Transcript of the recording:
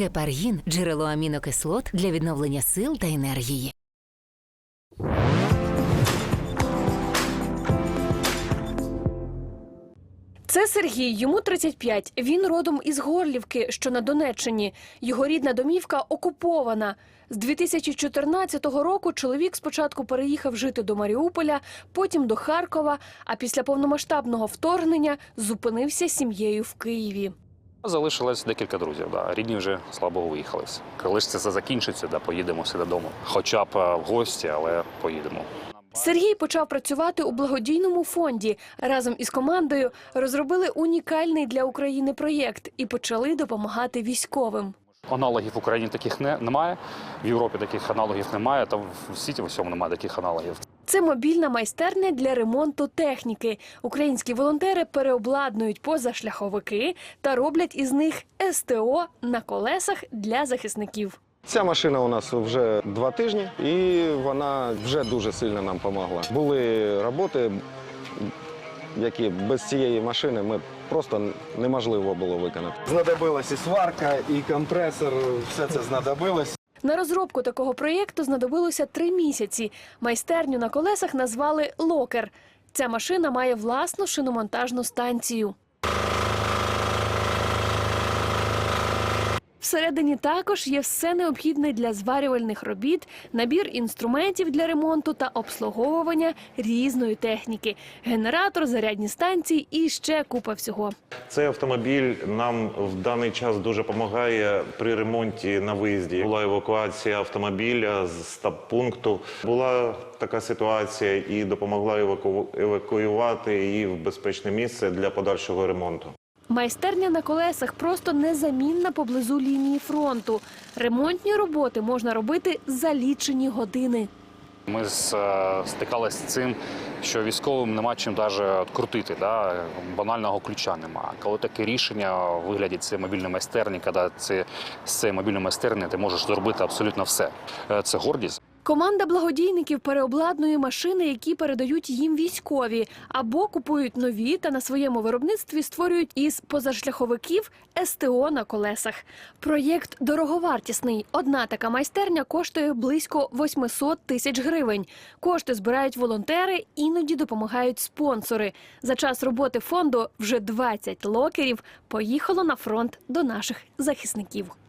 Гепаргін джерело амінокислот для відновлення сил та енергії. Це Сергій, йому 35. Він родом із Горлівки, що на Донеччині. Його рідна домівка окупована. З 2014 року чоловік спочатку переїхав жити до Маріуполя, потім до Харкова, а після повномасштабного вторгнення зупинився сім'єю в Києві. Залишилось декілька друзів. Да. Рідні вже слава Богу виїхались. Коли ж це все закінчиться, да, поїдемо всі додому. Хоча б е, в гості, але поїдемо. Сергій почав працювати у благодійному фонді. Разом із командою розробили унікальний для України проєкт і почали допомагати військовим. Аналогів в Україні таких не, немає. В Європі таких аналогів немає. Там в світі в усьому немає таких аналогів. Це мобільна майстерня для ремонту техніки. Українські волонтери переобладнують позашляховики та роблять із них СТО на колесах для захисників. Ця машина у нас вже два тижні, і вона вже дуже сильно нам допомогла. Були роботи, які без цієї машини ми просто неможливо було виконати. Знадобилась і сварка, і компресор, все це знадобилось. На розробку такого проєкту знадобилося три місяці. Майстерню на колесах назвали Локер. Ця машина має власну шиномонтажну станцію. Всередині також є все необхідне для зварювальних робіт, набір інструментів для ремонту та обслуговування різної техніки, генератор, зарядні станції і ще купа всього. Цей автомобіль нам в даний час дуже допомагає при ремонті на виїзді. Була евакуація автомобіля з стаб-пункту. Була така ситуація і допомогла еваку... евакуювати її в безпечне місце для подальшого ремонту. Майстерня на колесах просто незамінна поблизу лінії фронту. Ремонтні роботи можна робити за лічені години. Ми е, стикалися з цим, що військовим нема чим навіть крутити. Да? Банального ключа нема. Коли таке рішення у вигляді цієї мобільної майстерні, коли це, з цієї мобільної майстерні ти можеш зробити абсолютно все. Е, Це гордість. Команда благодійників переобладнує машини, які передають їм військові, або купують нові та на своєму виробництві створюють із позашляховиків СТО на колесах. Проєкт дороговартісний. Одна така майстерня коштує близько 800 тисяч гривень. Кошти збирають волонтери, іноді допомагають спонсори. За час роботи фонду вже 20 локерів поїхало на фронт до наших захисників.